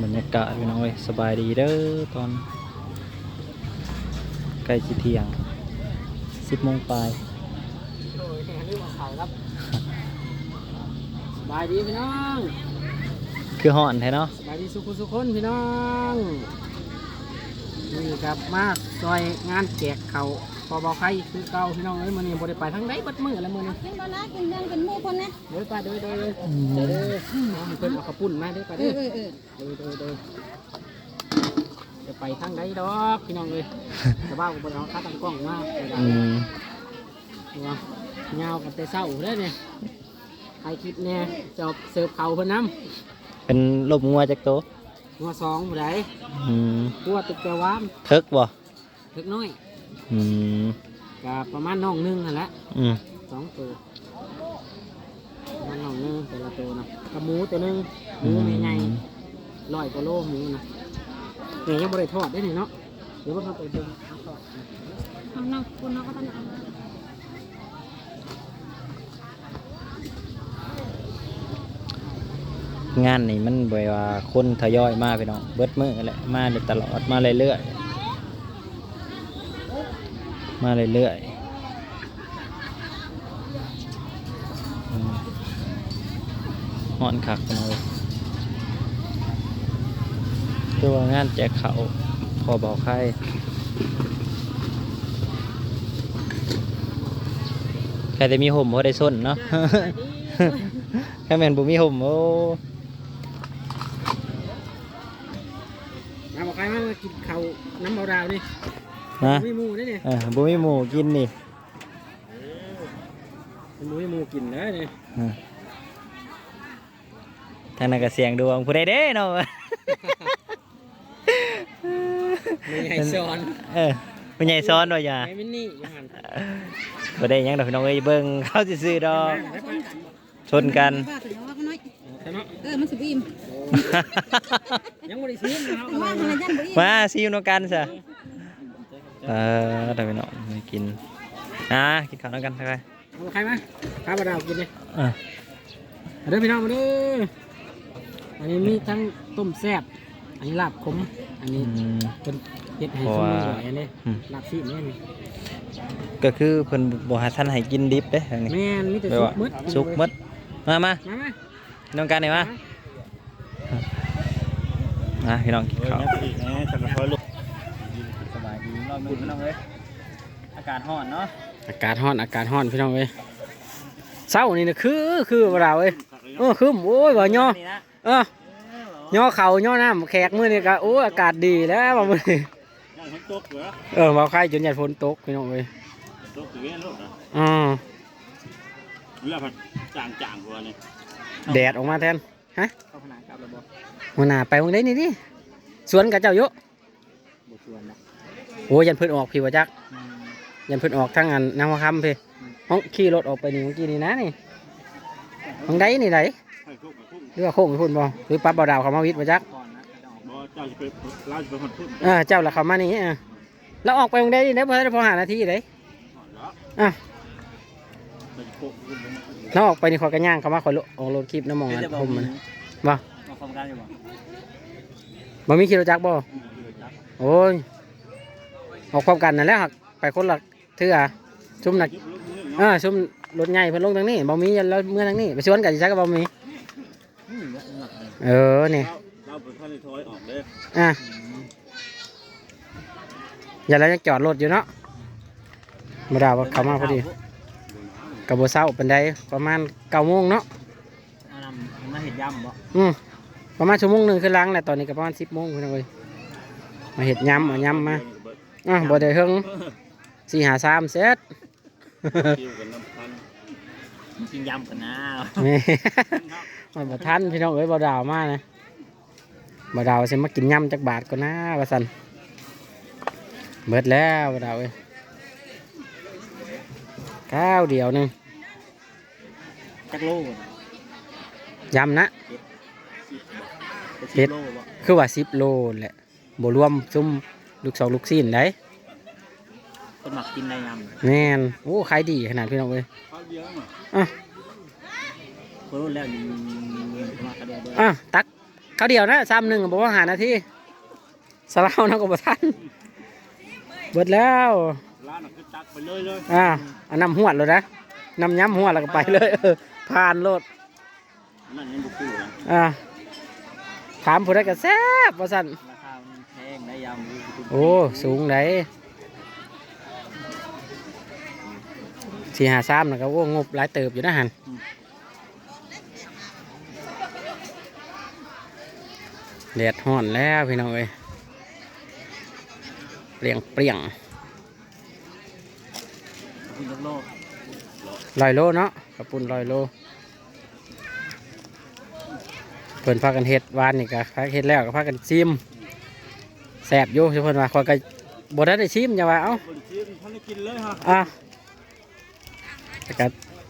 บรรยากาศพี่น้องเอ้ยสบายดีเด้อตอน ใกล้สิเที่ยงสิบโมงปลายโอ้ยแหงลืมเอาเขาครับสบายดีพี่น้อง คือห่อนแท้เนาะ สบายดีสุขุสุขคนพี่น้อง นี่ครับมาซอยงานแจกเขาพอบอกใครคือเก่าพี่น้องเอ้ยมื้อนี้บ่ได้ไปทางใดบัดมื้อละมื้อนี้กินบ่นะกินยังเป็นหมู่คนนะเด้อไปเด้อเด้อเด้อเด้อเด้อเอาให้เพิ่นเอาข้าวปุ้นมาเด้อไปเอเด้ออเออเออเด้อเด้อเด้อจะไปทางใดดอกพี่น้องเอ้ยแต่ว่าบ่ได้เอาขาตั้งกล้องมาแต่ว่าอืมตัวเงาวกันแต่เศร้าเลยเนี่ยใครคิดเนี่ยจอบเสิร์ฟเขาเพิ่นน้เป็นลมงัวจากโตะำ หัวสองผู้ใดอืมหัวตึกแกวามเทิกบ่เล็กน้อยอืมกับประมาณน้องหนึงนั่นแหละอืมสองตัวประมาณน้องหนึงแต่ละตัวนะกับหมูตัวหนึงหมูไม่ใหญ่ร้อยกว่าโลหมูนะเนี่ยยังบริทอดได้เนี่ยเนาะเดี๋ยวว่าเขาไปเบิ่งเอาทอดนะเอาน้องคุณน้องก็ต้องเอามา งานนี่มันบ่ว่าคนทยอยมาพี่น้องเบิดมื้อแหละมาตลอดมาเรื่อยๆมาเรื่อยๆอืมฮ้อนคักน้องเอ้ยคือว่างานแจกเขาพอบอกใครใครแต่มีห่มพอได้ส้นเนาะแค่แมนบ่มีห่มโอ้ มาบอกใครมามากินข้าวน้ำเบาดาวนี่นะมีหมูได้เนี่ยเออบ่มีหมูกินนี่มีหมูมีหมูกินเลยเนี่ยเออทางนั้นก็เสียงดวงผู้ใดเด้เนาะมีไฮซอนเออผู้ใหญ่ซ้อนว่าอย่าไอ้มินนี่อยังหันบ่ได้หยังดอกพี่น้องเอ้ยเบิ่งเขาซื่อๆดอกชนกัน ป้าถึงว่าก็น้อยใช่เนาะเออมันสิบอิ่มยังไม่ได้ซื้อนะครับว่ามันยันบ่อิ่มมาซิวนํกันซะเออเดี๋ยวพี่น้องมากินอะกินข้าวนํกันทักทายเอาใครมาข้าวบดาวกินเลยเออมาเด้อพี่น้องมาเด้ออันนี้มีทั้งต้มแซ่บอันนี้ลาบขมอันอืนี้มเป็นเห็ดไห้เพราะสมุว่านไพรอันนี้อืมลาบซีนนี่นี่ก็คือเพิ่นบ่ให้ท่านให้กินดิบเด้ทางนี้แม่นมีแต่แปลสุว่ากมืดสุกหมดมามามามา น้องกันนี่มาอะพี่น้องกินข้าวสบายดีรอบนึงพี่น้องเอ้ยอากาศร้อนเนาะอากาศร้อนอากาศร้อนพี่น้องเอ้ยเศร้านี่นะคือคือบดาวเอ้ยเออคือโอ้ยบ่ย่อนี่นะเออย่อเข่าย่อน้ำแขกมื้อนี้ก็โอ้ยอากาศดีแล้วว่ามื้อนี้ย่างฝนตกเหรอเออบ่ใครจนหยัดฝนตกพี่น้องเอ้ยตกอย่างเงี้ยลูกนะอือเวลาผัดจางจางๆกว่านี่ แดดออกมาแทนเข้าผนังกลับแล้วบ่หัวหน้าไปวงได้นี่ดิสวนกับเจ้าโยบ่ชวนนะโอ้ยันเพิ่นออกพี่ว่าจักยันเพิ่นออกทางอันนาวคำพี่ห้องขี่รถออกไปนี่เมื่อกี้นี่นะนี่ห้องใดนี่ไหนให้ทุกกับทุกหรือว่าโค้งไปพุ่นบ่หรือปั๊บบ่าวดาวเขามาวิทย์ว่าจักก่อนนะจะออกบ่เจ้าจะไปเล่าจะไปคนพุ่นเออเจ้าละเขามานี่เออแล้วออกไปวงใดนี่ได้พอได้พอหานาทีเลยแล้วอะจะโคกพุ่นลงมาแล้วอ อกไปนี่ขอยกระย่างเขามาขอยโลออกรถคลิปน้ำหมองอันผมมันบ่มาพร้อมกันอยู่บ่บ่มีขี่รถจักรบ่โอ้ยออกพร้อมกันนั่นแหละครับไปคนละเทื่อชุมนักยิบลูกมืออ่าเนาะชุมรถใหญ่เพิ่นลงทางนี้บ่มียันแล้วเมื่อทางนี้ไปสวนกันสิจักก็บ่มีอืมเยอะมากเลยเออนี่เราเราเป็นท่านที่ถอยออกเด้ออะอย่าแล้วยังจอดรถอยู่เนาะมาดาวว่าเขามาพอดี กับโบเศร้าเป็นไดประมาณเก้าโมงเนาะเอานำมาเห็ดยำบ่อืมประมาณชั่วโมงหนึ่งคือล้างแหละตอนนี้ก็ประมาณสิบโมงคุณเลยมาเห็ดยำเอายำมาอะบ่ได้เฮิงสี่หาสามเซตคิวกันน้ำพันกินยำกันนะนี่มันบ่ทันพี่น้องเอ้ยบ่ดาวมานะบ่ดาวสิมากินยำจักบาทก็นะว่าซั่นเบิดแล้วบ่ดาวเอ้ยข้าวเดียวหนึง จักโลบ่ยำนะเฮ็ดโลบ่คือว่าสิบโลแหละบ่รวมซุ่มลูกสองลูกซีนได้คนมักกินได้ยแม่นโอ้ขายดีขนาดพี่น้องเอ้ยข้าวเดียวน่ะำคนรู้แล้วอยู่มากระเดียวเด้ออะตักเขาเดียวนะซ้ำหนึ่งบอกว่าหานาทีสลาวนะก็บ่ทันเบิดแล้วร้านน่ะคือตักไปเลยเลยอ่าเอานำหวดเลยนะ นำย้ำหวดแล้วก็ไปเลยเออผ่านโลดนั่นยังบุกคู่นะอ่าถามผู้ใดก็แซ่บว่าสั่นราคามันแพงได้ยำโอ้สูงไหนสี่หาซ้ำนะก็โอ้งบหลายเติบอยู่นะหันแดดห่อนแล้วพี่น้องเอ้ยเปรียงเปรียงคุณโลก ลอยโลเนาะกระปุ่นลอยโลเพิ่นพากันเฮ็ดวานนี่ก็พาเฮ็ดแล้วก็พากันซิมแซ่บอยู่ทุกคนว่าคอยก็บ่ได้ได้ชิมอย่าว่าเอ้าบริษัทท่านได้กินเลยฮะอะแต่ก็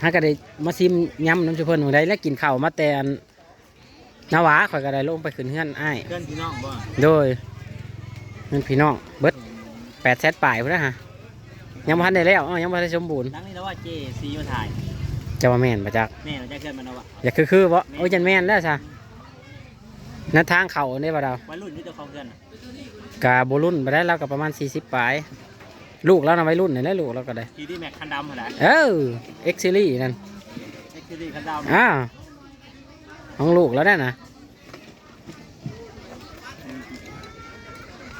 ถ้าก็ได้มาซิมยำน้ำชุเพิ่นหมู่ใดแล้วกินข้าวมาแต่อันนาวาข่อยก็ได้ลงไปขึ้นเฮือนอ้ายเพื่อนพี่น้องบ่โดยเงินพี่น้องเบิดแปดแสนปลายพุ่นนะฮะ ยังบ่ทันได้แล้วอ้อยังบ่ทันได้สมบูรณ์ดังนี้แล้วว่าเจซีมาถ่ายจะว่าแม่นบ่จักแม่เราจะเกิดมันเอาวะอย่าคือคือบ่โอ้ยจันแม่นแล้วซะนัทางเขาเนี่ยบ่ดาววัยรุ่นที่ตัวของเพื่อนน่ะกาบ่รุ่นบ่ได้แล้วก็ประมาณ 40ปลาย ลูกแล้วนะวัยรุ่นนี่แหละลูกเราก็ได้ทีที่แม็กคันดำขนาดเออเอ็กซิลี่นั่นเอ็กซ์ทีคันดำอ้าวของลูกแล้วได้นะ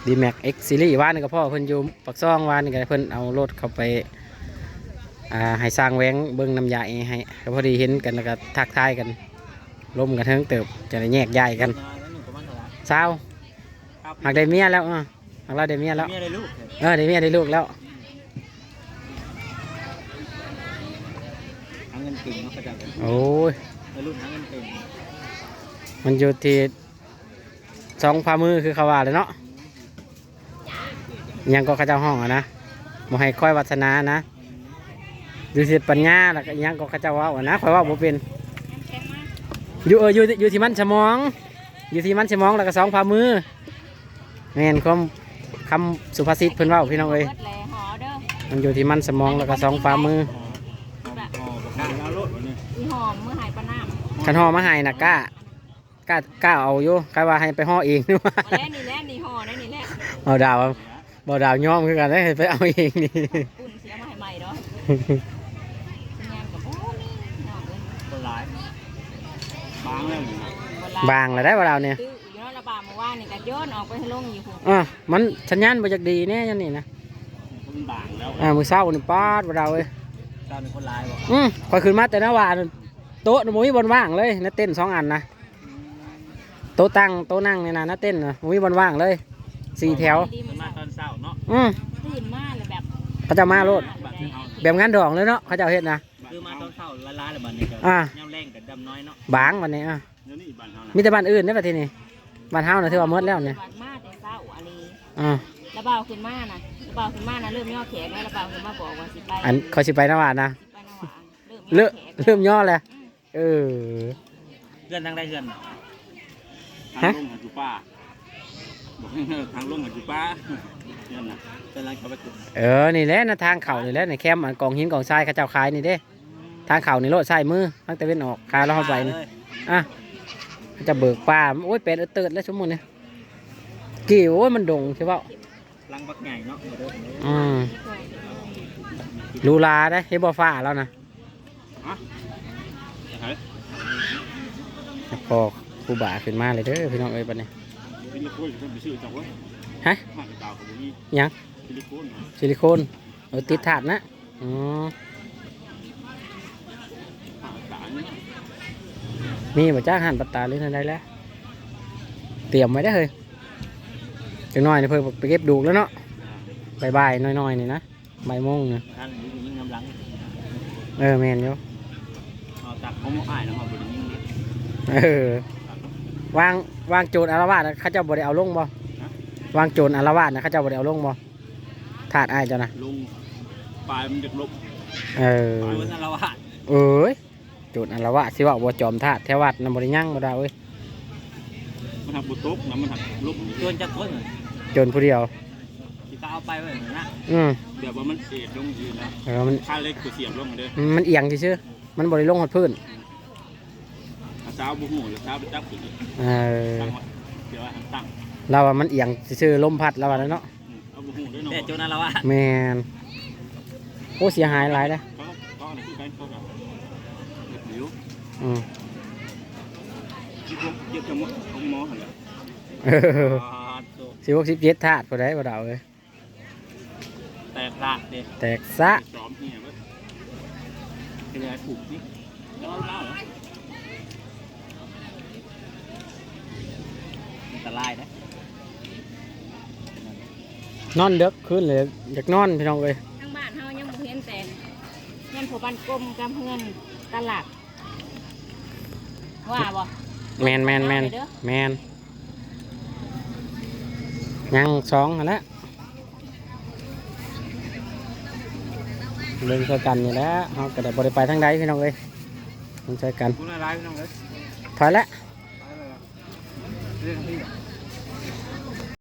ดีแม็กเอ็กซิลี่ว่านนี่ก็พ่อเพิ่นอยู่ปักซองว่านนี่ก็เพิ่นเอารถเข้าไปอ่าให้สร้างแหวงเบิ่งน้ำยาให้ก็พอดีเห็นกันแล้วก็ทักทายกันล้มกันเทิงเติบจะได้แยกย้ายกันแล้วหนึ่งประมาณเท่าไหร่เช้าครับหากได้เมียแล้วอะหากเราได้เมียแล้ว เมียได้ลูกเออได้เมียได้ลูกแล้วหาเงินเก่งเนาะเขาจะโอ้ยวัยรุ่นหาเงินเก่งมันอยู่ที่สองพามือคือเขาว่าเลยเนาะ ยังก็เขาเจ้าห้องอะนะบ่ให้ค่อยวัฒนานะดูสิปัญญาแล้วก็ยังก็เขาเจ้าเว่าอะนะค่อยเว่าบ่เป็นอยู่เอออยู่อยู่ที่มันสมอง อยู่ที่มันสมองแล้วก็สองพามือแม่นความคำสุภาษิตเพิ่นเว่าพี่น้องเอ้ยเบิดแลหอเด้อมันอยู่ที่มันสมองแล้วก็สองฝ่ามืออ๋อบอกการเอารถวันนี้อีหอมเมื่อหายปลาน้ำคันห่อมาให้นะกล้ากล้ากล้าเอาอยู่ใครว่าให้ไปห่อเองนี่ว่ามาแล้วนี่แหละนี่หอได้นี่แหละเอาดาว บ่ดาวยอมคือกันได้ไปเอาเองนี่อุ่นเสียมาให้ใหม่เด้อเป็นงานกับโอ้นี่น้องเอ้ยคนร้ายบางแล้วนี่นะบ่ลาบางแล้วได้บ่ดาวเนี่ยตื้ออยู่เนาะระบาดเมื่อวานนี่ก็โยนออกไปให้ลงอยู่พุ่นอะมันสัญญาณบ่จักดีแน่ยันนี่นะมันบางแล้วอ่ามื้อเช้านี่ปาดบ่ดาวเอ้ยตอนเป็นคนร้ายบอกอืมข่อยขึ้นมาแต่หน้าวานโต๊ะน่ะบ่มีบนว่างเลยนะเต้นสองอันนะโต๊ะตั้งโต๊ะนั่งนี่นะนะเต้นน่ะบ่มีบนว่างเลยสี่แถว ดีมัมันนมามาตอนเช้าเนาะอืมตื่นมาเลยแบบเขาจะมาโลดบัดนี้เอาแบบงานดองเลยเนาะเขาจะเอาเฮ็ดนะคือมาตอนเช้าละลายละบัดนี้ก็อ่าย่ำแรงกับดำน้อยเนาะบางวันนี้อะเดี๋ยวนี้บ้านเฮานะมีแต่บ้านอื่นได้อประเทศนี้บ้านเฮาน่ะถือว่าหมดแล้วเนี่ยวันมาแต่เช้าอันนี้อ่าระบาดขึ้นมานะระบาดขึ้นมานะเริ่มย่อแขนแล้วระบาดขึ้นมาบอกว่าสิไปอันเขาสิไปนวานนะสิไปนวานเริ่มเริ่มย่อแขนเริ่มย่อแล้วเออ เพื่อนทางใดเพื่อนทางลงหาจุป้า บอกให้ทางลงหาจุป้าเนี่ยนะเพื่อนร้านเขาไปขุดเออ นี่แหละนะทางเขานี่แหละในแคมป์อันกองหินกองทรายเขาเจ้าขายนี่เด้ ทางเขานี่โลดใส่มือตั้งแต่เว้นออกขายแล้วเขาไปนี่เลยอะเขาจะเบิกป่าโอ้ยเป็นเออเติร์ดแล้วสมมุติเนี่ยกี่โอ้ยมันดงใช่เปล่าลังบักใหญ่เนาะเด้ออืมลูลาได้เฮดบอฟ้าแล้วนะจะหายพอครูบาขึ้นมาเลยเด้อพี่น้องเอ้ยบัดนี้ ซิลิโคนจะไปซื้อจากวะฮะห้างตาวเขาบอกนี่ยังซิลิโคนซิลิโคนเออติดถาดนะอ๋อห้างตาวนี่มีบ่จ้าหันปัตตาหรืออะไรแล้ว เตรียมไว้ได้อเฮ้ยจังน้อยนี่เพิ่นไปเก็บดูกแล้วเนาะบายๆน้อยๆนี่นะบ่ายโมงเนี่ยท่านยิงยิงกำลังเออแมนอยู่เอาตักเขามาอ้ายแล้วมาบไดยิงนะเออ วางวางโจรอารวาสนะเขาเจ้าบ่ได้เอาลงบ่วางโจรอารวาสนะเขาเจ้าบ่ได้เอาลงบ่ถาดอ้ายเจ้านะลงปลายมันจะลบเออดูนั่นละวะเอ้ยโจรอารวาสสิว่าบ่จอมถาดแถววัดนำบ่ได้ยั่งบ่ได้เว้ยมันหักบุตกนะมันหักลบชวนจะคนโจรผู้เดียวที่เขาเอาไปไว้เหมือนนะอืมแบบว่ามันเสียดลงยืนแล้วเออมันค่าเล็กกูเสียบลงมาเด้อมันเอียงซื่อๆมันบ่ได้ลงหดพื้น ถเช้าบุหูหรือเช้าไปจับขึ้นเออตั้งไว้เดี๋ยวว่าทำตั้งเราว่ามันเอียงซื่อๆลมพัดเราว่าแล้วเนาะอืมเอาบุหูด้วยเนาะแต่โจนั่นแล้วว่าแมนโอ้เสียหายหลายเลยเขาเขาอะไรที่ไปเขาแบบเด็กหิวอืมที่พวกเย็บจมูกของหมอหันเลยเอออ่าโตสิบหกสิบเจ็ดถาดก็ได้บ่ดาวเลยแตกพลาดเด็กแตกซะ ซ้อมเฮียเว้ยเป็นยังไงถูกนี่เล่าเล่าเหรอ อัน ตรายนะนอนเด็กขึ้นเลยอยากนอนพี่น้องเลยทั้งบ้านเฮายังบ่เห็นแต่เงินผู้บ้านกลมกับเงินตลาดว่าบ่แมนแมนแมนแมนยังสองอันละเล่นช่วยกันนี่แหละเราก็ได้บริไปทางใดพี่น้องเลยเล่นช่วยกันคุณอะไรพี่น้องเลยถอยละไปเลย เรื่องที่